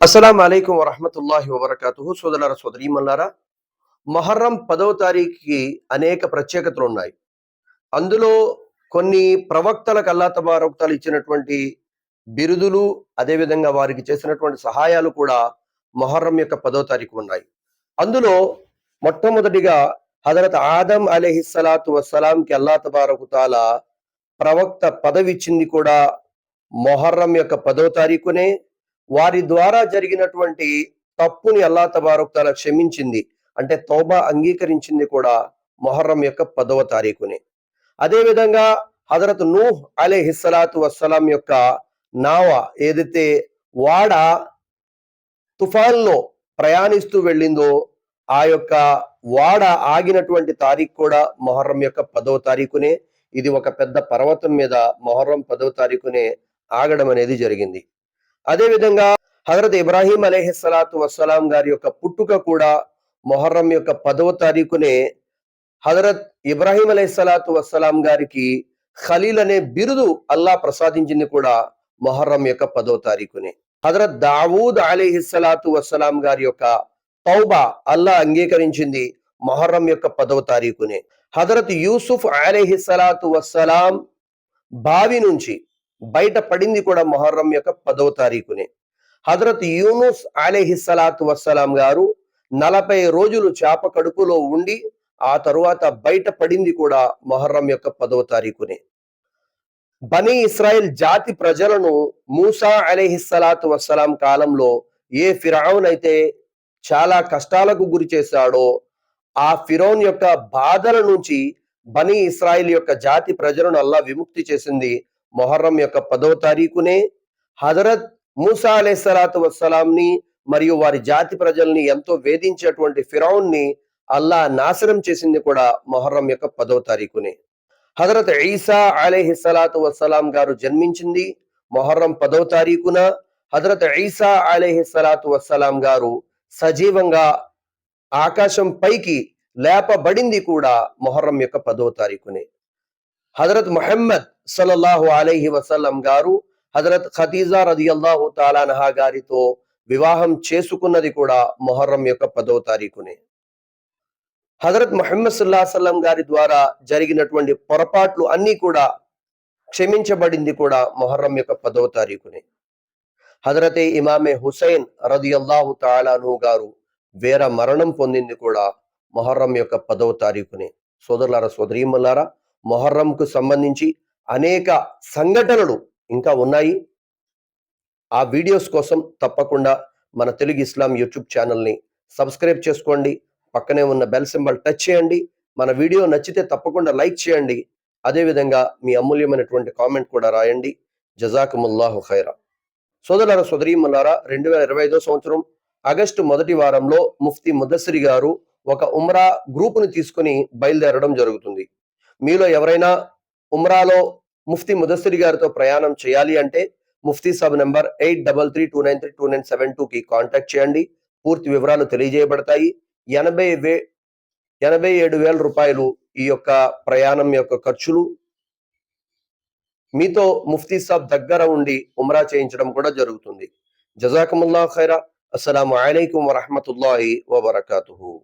అస్సలం అయికం వరహమతుల్లాహి వబర్కతు సోదరులారా సోదరీమల్లారా మొహర్రం పదవ తారీఖుకి అనేక ప్రత్యేకతలు ఉన్నాయి అందులో కొన్ని ప్రవక్తలకు అల్లా తబారక్తాలు ఇచ్చినటువంటి బిరుదులు అదేవిధంగా వారికి చేసినటువంటి సహాయాలు కూడా మొహర్రం యొక్క పదవ తారీఖు ఉన్నాయి. అందులో మొట్టమొదటిగా హజరత్ ఆదం అలహిస్సలాతు వస్సలాంకి అల్లా తబారకుతాల ప్రవక్త పదవి ఇచ్చింది కూడా మొహర్రం యొక్క పదవ తారీఖునే. వారి ద్వారా జరిగినటువంటి తప్పుని అల్లా తబారుక్తాల క్షమించింది. అంటే తోబా అంగీకరించింది కూడా మొహర్రం యొక్క పదవ తారీఖునే. అదేవిధంగా హజరత్ నూహ్ అలే హిస్సలాతు వస్సలాం యొక్క నావ ఏదైతే వాడ తుఫాన్లో ప్రయాణిస్తూ వెళ్ళిందో ఆ యొక్క వాడ ఆగినటువంటి తారీఖు కూడా మొహర్రం యొక్క పదవ తారీఖునే. ఇది ఒక పెద్ద పర్వతం మీద మొహర్రం పదవ తారీఖునే ఆగడం అనేది జరిగింది. అదేవిధంగా హజరత్ ఇబ్రాహీం అలీహిస్సలాతు వస్సలాం గారి యొక్క పుట్టుక కూడా మొహర్రం యొక్క పదవ తారీఖునే హజరత్ ఇబ్రాహీం అలీహిస్సలాతు వస్సలాం గారికి ఖలీల్ అనే బిరుదు అల్లా ప్రసాదించింది కూడా మొహర్రం యొక్క పదవ తారీఖునే. హజరత్ దావూద్ అలీహిస్సలాతు వస్సలాం గారి యొక్క తౌబా అల్లా అంగీకరించింది మొహర్రం యొక్క పదవ తారీఖునే. హజరత్ యూసుఫ్ అలీహిస్సలాతు వస్సలాం బావి నుంచి బయట పడింది కూడా మొహర్రం యొక్క పదవ తారీఖునే. హజరత్ యూనుస్ అలీహిస్సలాతు వస్సలాం గారు నలభై రోజులు చేప కడుపులో ఉండి ఆ తరువాత బయట పడింది కూడా మొహర్రం యొక్క పదవ తారీఖునే. బనీ ఇస్రాయిల్ జాతి ప్రజలను మూసా అలీహిస్సలాతు వస్సలాం కాలంలో ఏ ఫిరావున్ అయితే చాలా కష్టాలకు గురి చేశాడో ఆ ఫిరోన్ యొక్క బాధల నుంచి బనీ ఇస్రాయిల్ యొక్క జాతి ప్రజలను అల్లా విముక్తి చేసింది మొహర్రం యొక్క పదవ తారీఖునే హజరత్ మూసా అలైసలాతు వస్సలాంని మరియు వారి జాతి ప్రజల్ని ఎంతో వేధించేటువంటి ఫిరౌన్ని అల్లా నాశనం చేసింది కూడా మొహర్రం యొక్క పదవ తారీఖునే. హజరత్ ఈసా అలీహిస్సలాతు వస్సలాం గారు జన్మించింది మొహర్రం పదవ తారీఖున హజరత్ ఈసా అలీహిస్సలాతు వస్సలాం గారు సజీవంగా ఆకాశం పైకి లేపబడింది కూడా మొహర్రం యొక్క పదవ తారీఖునే. హజరత్ మొహమ్మద్ సల్లల్లాహు అలైహి వసల్లం గారు హజరత్ ఖతీజా రదియల్లాహు తాలానహా గారితో వివాహం చేసుకున్నది కూడా మొహర్రం యొక్క పదవ తారీఖునే. హజరత్ మొహమ్మద్ సుల్లా సల్లం గారి ద్వారా జరిగినటువంటి పొరపాట్లు అన్నీ కూడా క్షమించబడింది కూడా మొహర్రం యొక్క పదవ తారీఖునే. హజరతే ఇమామే హుసైన్ రదియల్లాహు తాలాను గారు వేర మరణం పొందింది కూడా మొహర్రం యొక్క పదవ తారీఖునే. సోదరులారా సోదరీమల్లారా మొహర్రంకు సంబంధించి అనేక సంఘటనలు ఇంకా ఉన్నాయి. ఆ వీడియోస్ కోసం తప్పకుండా మన తెలుగు ఇస్లాం యూట్యూబ్ ఛానల్ని సబ్స్క్రైబ్ చేసుకోండి. పక్కనే ఉన్న బెల్ సింబల్ టచ్ చేయండి. మన వీడియో నచ్చితే తప్పకుండా లైక్ చేయండి. అదేవిధంగా మీ అమూల్యమైనటువంటి కామెంట్ కూడా రాయండి. జజాకుముల్లాహు ఖైరా. సోదరుల సోదరీమల్లారా రెండు వేల ఇరవై ఐదో సంవత్సరం ఆగస్టు మొదటి వారంలో ముఫ్తీ ముదస్సిరి గారు ఒక ఉమ్రా గ్రూపుని తీసుకుని బయలుదేరడం జరుగుతుంది. మీలో ఎవరైనా ఉమ్రాలో ముఫ్తీ ముదస్సిరి గారితో ప్రయాణం చేయాలి అంటే Mufti Sab number eight double three two nine three two nine seven టూకి కాంటాక్ట్ చేయండి. పూర్తి వివరాలు తెలియజేయబడతాయి. ఎనభై వే ఎనభై ఏడు వేల రూపాయలు ఈ యొక్క ప్రయాణం యొక్క ఖర్చులు. మీతో ముఫ్తీ సాబ్ దగ్గర ఉండి ఉమ్రా చేయించడం కూడా జరుగుతుంది. జజాకముల్లా ఖైరా. అస్సలం అయికం వరహమతుల్లాహి వబర్కూ